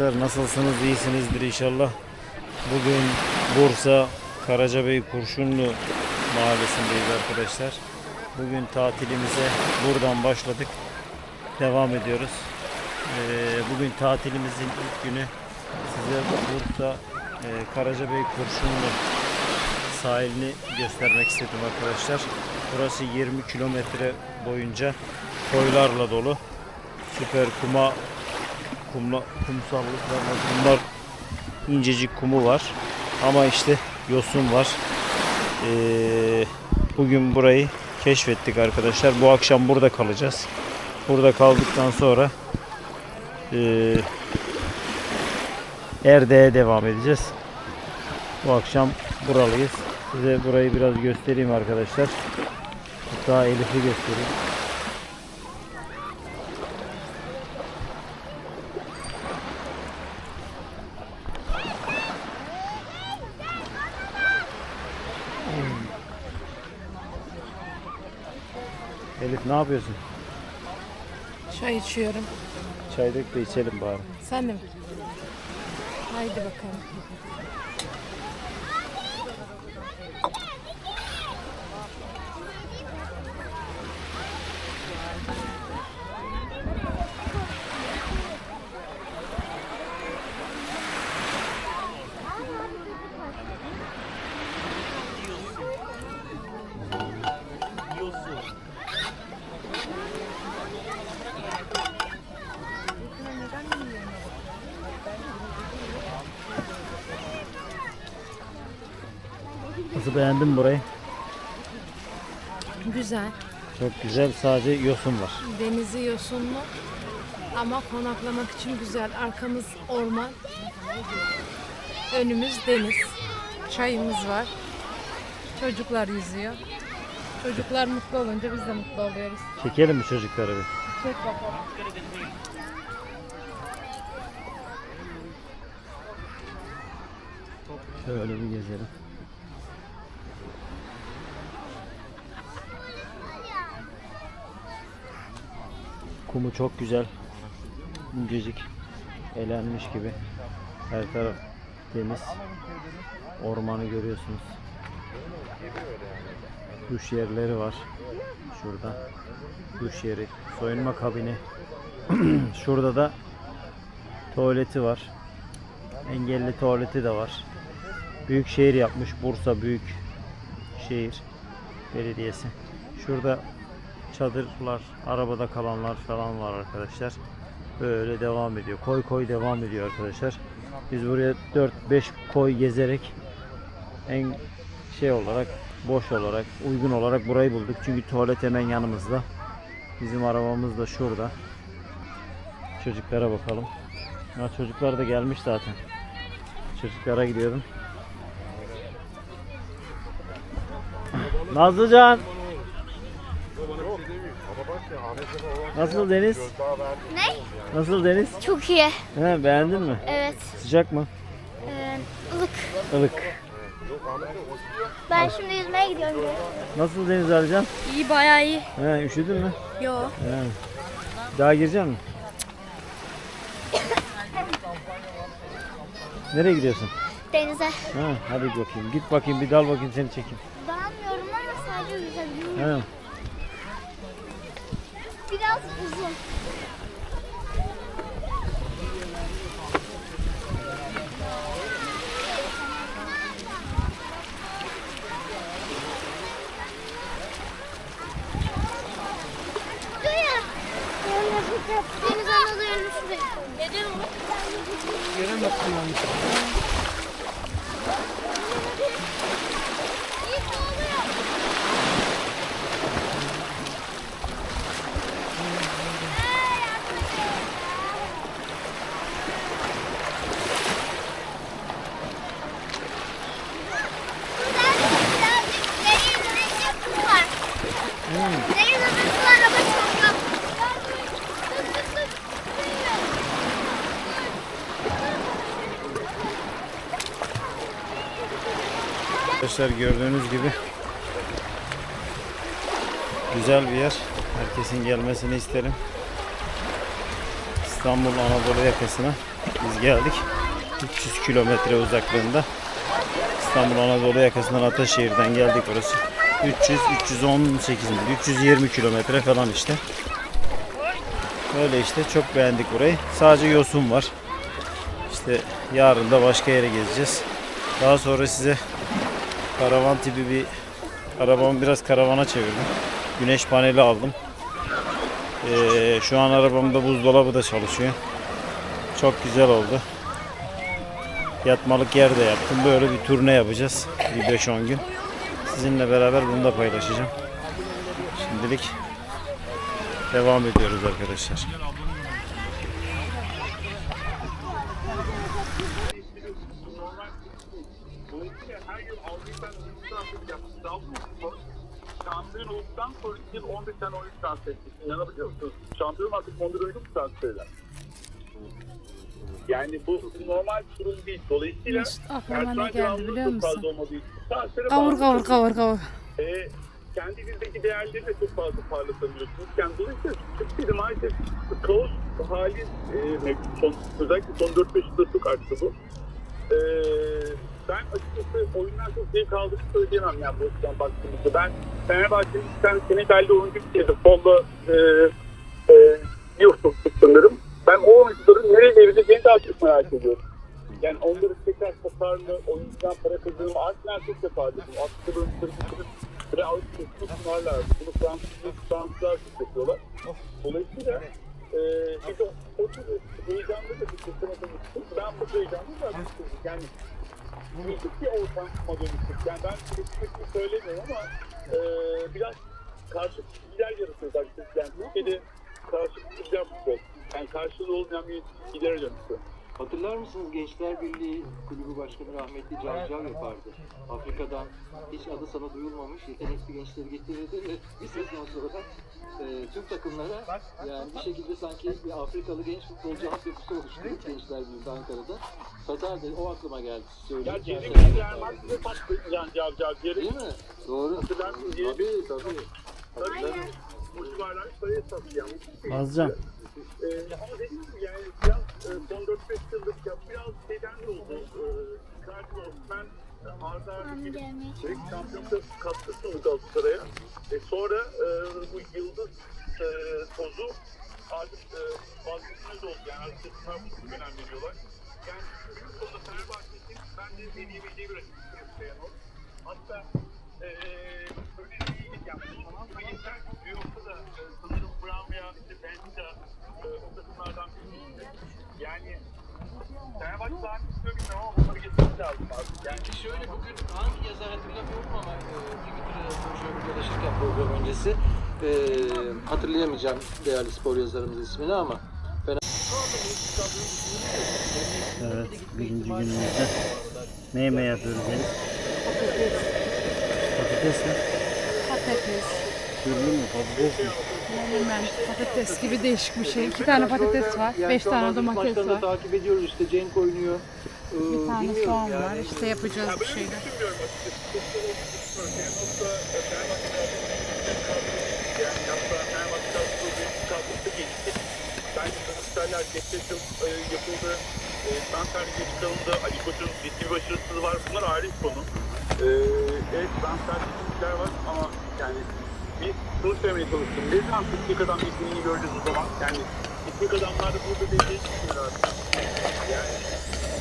Arkadaşlar. Nasılsınız? İyisinizdir inşallah. Bugün Bursa Karacabey Kurşunlu mahallesindeyiz arkadaşlar. Bugün tatilimize buradan başladık. Devam ediyoruz. Ee, bugün tatilimizin ilk günü size Bursa e, Karacabey Kurşunlu sahilini göstermek istedim arkadaşlar. Burası 20 kilometre boyunca koylarla dolu. Süper kuma kumla, kumsallıklarla kumlar incecik kumu var. Ama işte yosun var. Ee, bugün burayı keşfettik arkadaşlar. Bu akşam burada kalacağız. Burada kaldıktan sonra ee, Erde'ye devam edeceğiz. Bu akşam buralıyız. Size burayı biraz göstereyim arkadaşlar. Hatta Elif'i göstereyim. Elif ne yapıyorsun? Çay içiyorum. Çay dök de içelim bari. Sen de mi? Haydi bakalım. Mi burayı? Güzel. Çok güzel. Sadece yosun var. Denizi yosunlu. Ama konaklamak için güzel. Arkamız orman. Önümüz deniz. Çayımız var. Çocuklar yüzüyor. Çocuklar mutlu olunca biz de mutlu oluyoruz. Çekelim mi çocukları bir? Çek bakalım. Şöyle bir gezelim. Kumu çok güzel. İncecik. Elenmiş gibi. Her taraf temiz. Ormanı görüyorsunuz. Duş yerleri var. Şurada. Duş yeri. Soyunma kabini. Şurada da tuvaleti var. Engelli tuvaleti de var. Büyük şehir yapmış Bursa Büyük Şehir Belediyesi. Şurada çadırlar, arabada kalanlar falan var arkadaşlar. Böyle devam ediyor. Koy koy devam ediyor arkadaşlar. Biz buraya 4-5 koy gezerek en şey olarak, boş olarak, uygun olarak burayı bulduk. Çünkü tuvalet hemen yanımızda. Bizim arabamız da şurada. Çocuklara bakalım. Ha, çocuklar da gelmiş zaten. Çocuklara gidiyorum. Nazlıcan. Nasıl deniz? Ne? Nasıl deniz? Çok iyi. He, beğendin mi? Evet. Sıcak mı? Ee, ılık. Ilık. Ben şimdi yüzmeye gidiyorum. Nasıl deniz Alican? İyi bayağı iyi. He, üşüdün mü? Yo. He. Daha girecek misin? Nereye gidiyorsun? Denize. Ha, hadi bakayım. Git bakayım bir dal bakayım seni çekeyim. Dalmıyorum ama sadece yüzebiliyorum. He. Biraz uzun. Dur ya. Deniz analarını şuraya koy. Neden onu? İyi oluyor. Birazcık deniz dönüşü kum var. Deniz adası var ama çok yok. Dur dur dur. Arkadaşlar gördüğünüz gibi güzel bir yer. Herkesin gelmesini isterim. İstanbul Anadolu yakasına biz geldik. 300 kilometre uzaklığında. İstanbul Anadolu yakasından Ataşehir'den geldik orası. 300 318 mil, 320 kilometre falan işte. Öyle işte çok beğendik burayı. Sadece yosun var. İşte yarın da başka yere gezeceğiz. Daha sonra size karavan tipi bir arabamı biraz karavana çevirdim. Güneş paneli aldım. Ee, şu an arabamda buzdolabı da çalışıyor. Çok güzel oldu. Yatmalık yer de yaptım. Böyle bir turne yapacağız. Bir 5-10 gün. Sizinle beraber bunu da paylaşacağım. Şimdilik devam ediyoruz arkadaşlar. Dolayısıyla her yıl Avrupa'dan oyuncu transferi yaptık. Trabzonspor sonra iki yıl 11 tane oyuncu transfer ettik. İnanabiliyor musunuz? Şampiyon artık 11 oyuncu mu transfer eder? Yani bu normal bir durum değil. Dolayısıyla Mesut aklıma ne geldi biliyor musun? Kavur kavur kavur kavur. Ee, kendi bizdeki değerleri de çok fazla parlatamıyorsunuz. Yani dolayısıyla Türkiye'de maalesef kaos hali e, mevcut. Son, özellikle son 4-5 yılda çok arttı bu. Ee, ben açıkçası oyundan çok zevk aldığımı söyleyemem yani bu açıdan baktığımızda. Ben Fenerbahçe'nin bir tane Senegal'de oyuncu bitirdi. Fonda e, e, Yusuf sanırım. Ben o oyuncuların nereye devrileceğini daha çok merak ediyorum. Yani onları tekrar satarlı, oyuncudan para kazanımı Arsenal çok yapardı. Bu oyuncuları getirip ve Avrupa'da sunarlardı. Bunu Fransızlar, Fransızlar çok yapıyorlar. Dolayısıyla e, biz o, o tür heyecanlı da bir dönüştük. Ben bu heyecanlı da dönüştüm. Yani müzik bir ortama dönüştük. Yani ben spesifik söylemiyorum ama e, biraz karşı bilgiler yaratıyor. Yani Türkiye'de karşı bilgiler futbol. Yani karşılığı olmayan bir gidere dönüştü. Hatırlar mısınız Gençler Birliği Kulübü Başkanı rahmetli Can Cav yapardı. Afrika'dan hiç adı sana duyulmamış yetenekli gençleri getirirdi ve bir sezon sonra e, tüm takımlara yani bir şekilde sanki bir Afrikalı genç futbolcu altyapısı oluşturduk Gençler Birliği Ankara'da. Satardı o aklıma geldi. Ya Söyleyeyim. Cezayir Real Madrid'e baktı Can Cav Cav yeri. Değil mi? Doğru. Hatırlar mısın diye. Tabii tabii. Tabii tabii. Paraya sattı yani. Azcan. Ee, ama dediğim gibi yani biraz son 4-5 yıldır ya biraz şeyden de oldu. Ee, Icardi Osman e, arda arda gelip sürekli şampiyonlukta katkı sundu Galatasaray'a. E, sonra e, bu yıldız e, tozu artık e, vazgeçilmez oldu. Yani artık çok önem veriyorlar. Yani büyük konuda Fenerbahçe için bence deneyebileceği bir o. Hatta e, öyle değil yani şansa geçer yoksa da e, sanırım Brown veya işte Benza e, o takımlardan birisi. Yani Fenerbahçe daha ne istiyor bilmiyorum ama bunları getirmesi lazım artık. Yani Peki şöyle bugün hangi yazar hatırlamıyorum ama e, Twitter'da konuşuyorum dolaşırken program öncesi. E, hatırlayamayacağım değerli spor yazarımızın ismini ama Evet, birinci günümüzde ne yemeği yapıyoruz Elif? Patates mi? Patates. Türlü mü? Patates mi? Bilmem patates gibi değişik bir şey. İki tane patates var. Yani Beş tane domates maçlarını var. takip ediyoruz işte Cenk oynuyor. E, Bir tane bilmiyorum soğan yani. var. İşte yapacağız bir şeyler. Yani kadrosu kadrosu geçti. Bence transferler geçti çok e, yapıldı. E, transfer geç kalındı. Ali Koç'un ciddi bir başarısızlığı var. Bunlar ayrı bir konu. E, evet transfer geçmişler var ama yani bir şunu söylemeye çalıştım. Ne zaman teknik adam yeteneğini göreceğiz o zaman? Yani teknik adamlar da burada dediği çıkıyor artık. Yani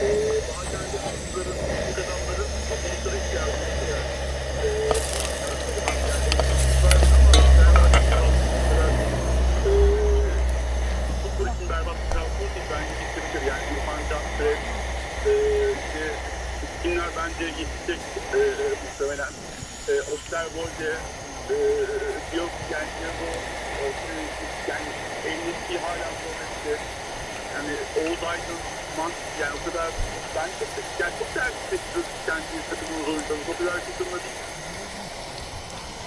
e, bazen de teknik adamların topluluklara ihtiyacı var. E, futbol için berbat bir transfer değil. Bence getirebilir. Can, Fred, e, işte kimler bence yetişecek e, muhtemelen. E, Osterwolde, e, Diop, yani Diego, yani Elinski hala forvette. Yani Oğuz Aydın, Man, yani o kadar ben çok, yani çok değerli seçiyoruz kendi takımımız oyuncularımız. O kadar takımda değil.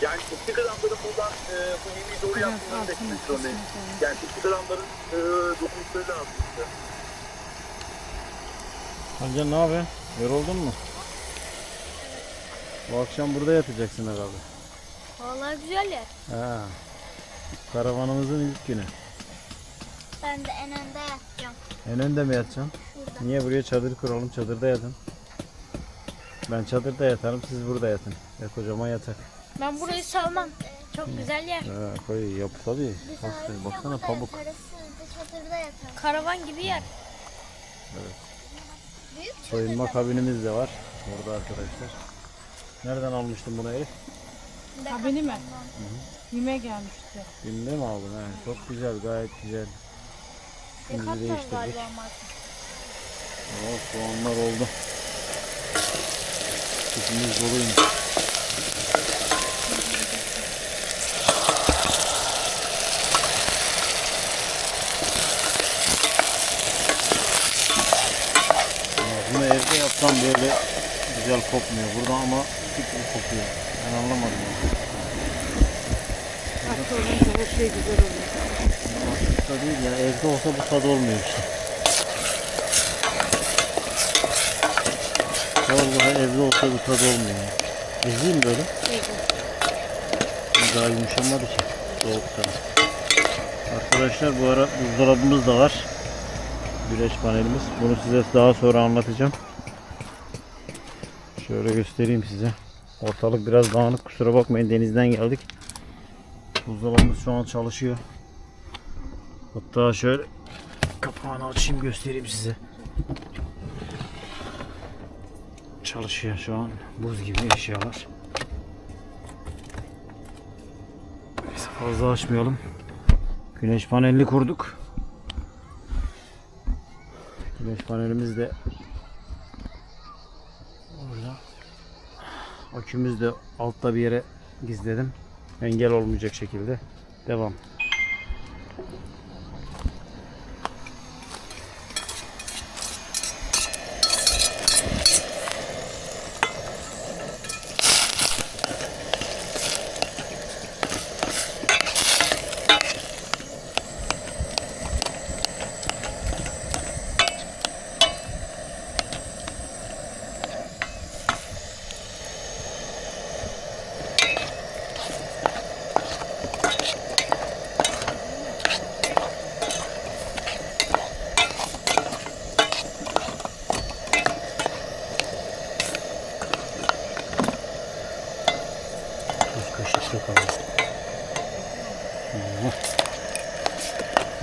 Yani teknik adamların buradan e, bu yemeği doğru yaptığını beklemek zorundayız. Yani teknik adamların e, dokunuşları lazım Amca ne yapıyorsun? Yoruldun mu? Bu akşam burada yatacaksın herhalde. Vallahi güzel yer. Ha. Karavanımızın ilk günü. Ben de en önde yatacağım. En önde mi yatacaksın? Şurada. Niye buraya çadır kuralım? Çadırda yatın. Ben çadırda yatarım, siz burada yatın. Ya kocaman yatak. Ben burayı savmam. Çok güzel yer. Ha, koy yapı tabii. Baksana, baksana pamuk. Çadırda yatar. Karavan gibi yer. Evet. Soyunma kabinimiz de var. Orada arkadaşlar. Nereden almıştın bunu Elif? Kabini mi? Yemeğe gelmişti. Binde mi aldın? He, çok güzel, gayet güzel. Şimdi Decathlon değiştirdik. Oh, soğanlar oldu. Sütümüz doluymuş. Ya Bunu evde yapsam böyle güzel kokmuyor. Burada ama gibi kokuyor. Ben anlamadım. Hatta olunca her şey güzel oluyor. Açıkta değil ya evde olsa bu tadı olmuyor işte. Vallahi evde olsa bu tadı olmuyor. Ezeyim böyle. Daha yumuşamadı ki. Soğukta. Arkadaşlar bu ara buzdolabımız da var. Güneş panelimiz. Bunu size daha sonra anlatacağım. Şöyle göstereyim size. Ortalık biraz dağınık kusura bakmayın denizden geldik. Buzdolabımız şu an çalışıyor. Hatta şöyle kapağını açayım göstereyim size. Çalışıyor şu an. Buz gibi eşyalar. Neyse fazla açmayalım. Güneş panelini kurduk. Güneş panelimiz de Akümüz de altta bir yere gizledim. Engel olmayacak şekilde. Devam.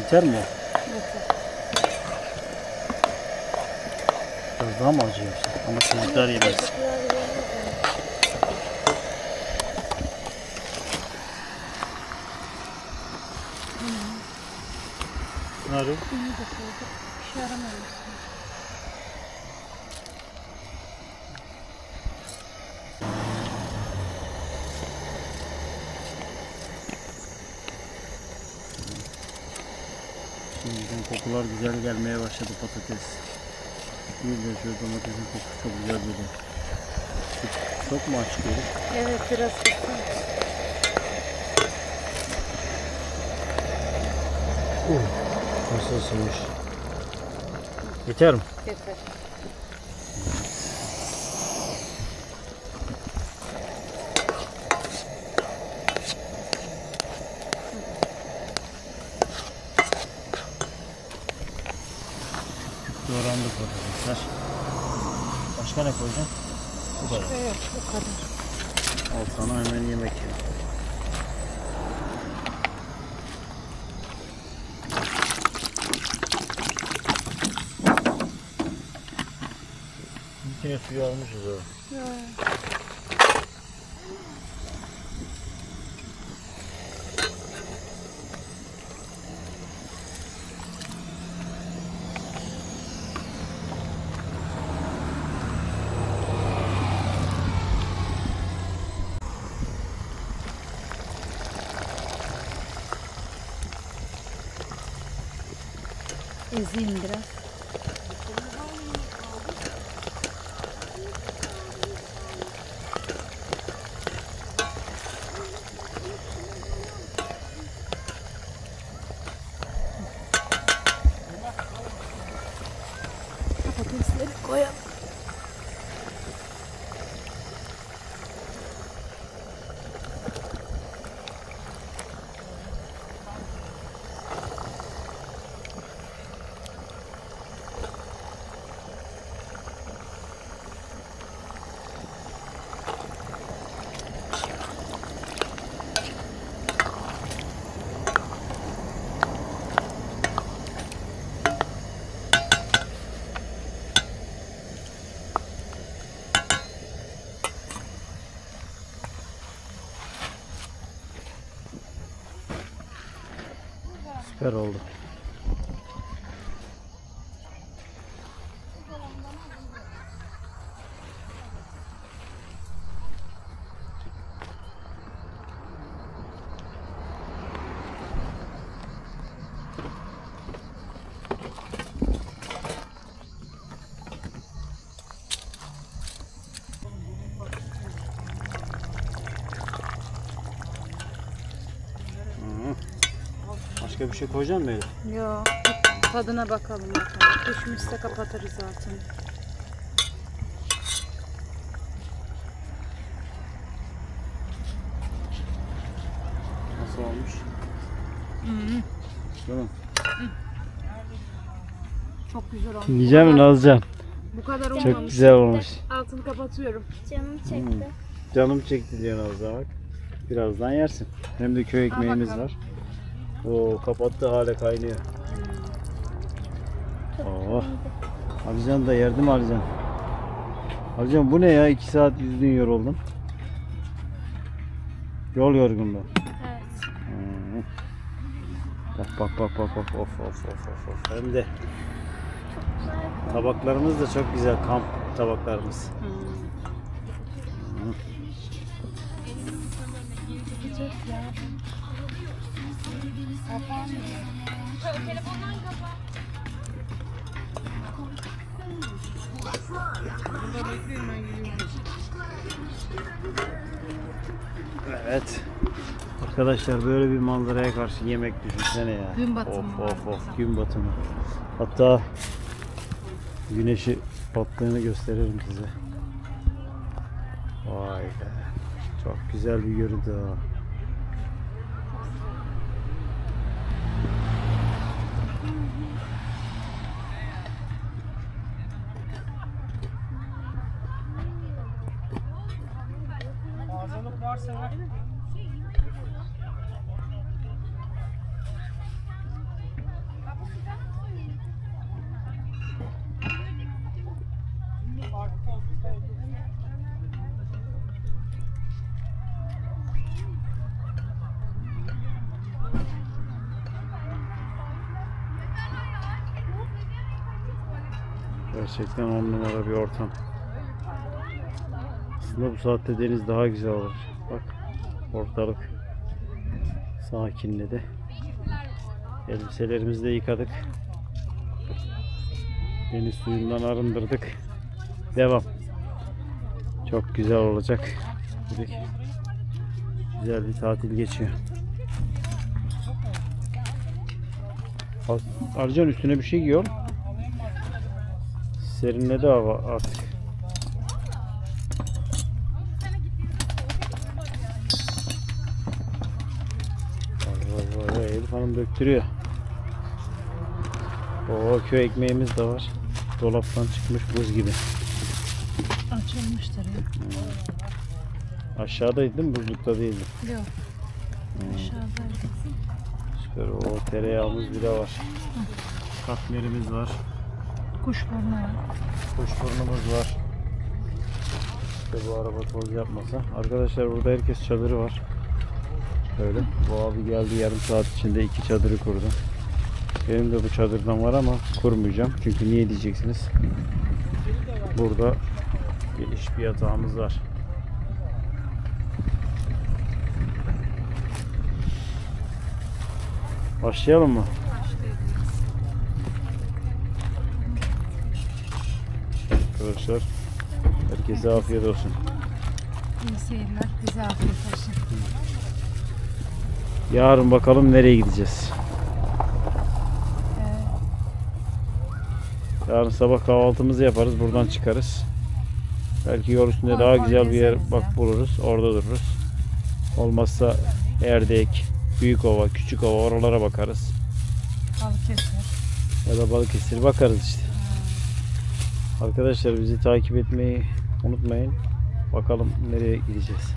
Biter mi? o? Biraz daha mı acı yapsın? Ama çocuklar yemez. Nerede? Bir şey aramıyoruz. Şimdiden kokular güzel gelmeye başladı patates. Bir de şu domatesin kokusu çok güzel geliyor. Çok, mu açık Elif? Evet biraz kısa. Nasıl ısınmış? Yeter mi? Yeter. Başka ne koyacaksın? Bu kadar. Evet bu kadar. Al sana hemen yemek ya. Bir suyu almışız ha. Ezeyim biraz. Patatesleri Süper oldu. Başka bir şey koyacaksın mı Elif? Yok. Tadına bakalım bakalım. Düşmüşse kapatırız altını. Nasıl olmuş? Değil mi? Çok güzel olmuş. Yiyeceğim mi Nazcan? Bu kadar Çok olmamış. güzel olmuş. Altını kapatıyorum. Canım çekti. Canım çekti diyor Nazlı bak. Birazdan yersin. Hem de köy ekmeğimiz var. Oo kapattı hala kaynıyor. Oo. Alican da yerdi mi Alican? Alican bu ne ya? 2 saat yüzdün yoruldun. Yol yorgunluğu. Evet. Hmm. Bak bak bak bak bak of of of of of. Hem de tabaklarımız da çok güzel kamp tabaklarımız. Evet. Arkadaşlar böyle bir manzaraya karşı yemek düşünsene ya. Gün batımı Of of of gün batımı. Hatta güneşi battığını gösteririm size. Vay be. Çok güzel bir görüntü ha. Gerçekten on numara bir ortam. Aslında bu saatte deniz daha güzel olur. Bak ortalık sakinledi. Elbiselerimizi de yıkadık. Deniz suyundan arındırdık. Devam. Çok güzel olacak. Dedik. Güzel bir tatil geçiyor. Ar- Arcan üstüne bir şey giyiyor. Serinledi hava artık. Vay vay vay Elif Hanım döktürüyor. Oo köy ekmeğimiz de var. Dolaptan çıkmış buz gibi. Açılmıştır ya. Aşağıdaydı değil mi? Buzlukta değildi. Yok. Aşağıdaydı. Süper. O tereyağımız bile var. Katmerimiz var. Kuşburnu var. Kuşburnumuz var. İşte bu araba toz yapmasa. Arkadaşlar burada herkes çadırı var. Böyle. Bu abi geldi yarım saat içinde iki çadırı kurdu. Benim de bu çadırdan var ama kurmayacağım. Çünkü niye diyeceksiniz? Burada geniş bir yatağımız var. Başlayalım mı? Arkadaşlar herkese afiyet olsun. İyi seyirler. Bize afiyet olsun. Yarın bakalım nereye gideceğiz. Yarın sabah kahvaltımızı yaparız. Buradan çıkarız. Belki yol üstünde daha güzel bir yer bak buluruz. Orada dururuz. Olmazsa Erdek, Büyükova, Küçükova oralara bakarız. Balıkesir. Ya da Balıkesir bakarız işte. Arkadaşlar bizi takip etmeyi unutmayın. Bakalım nereye gideceğiz.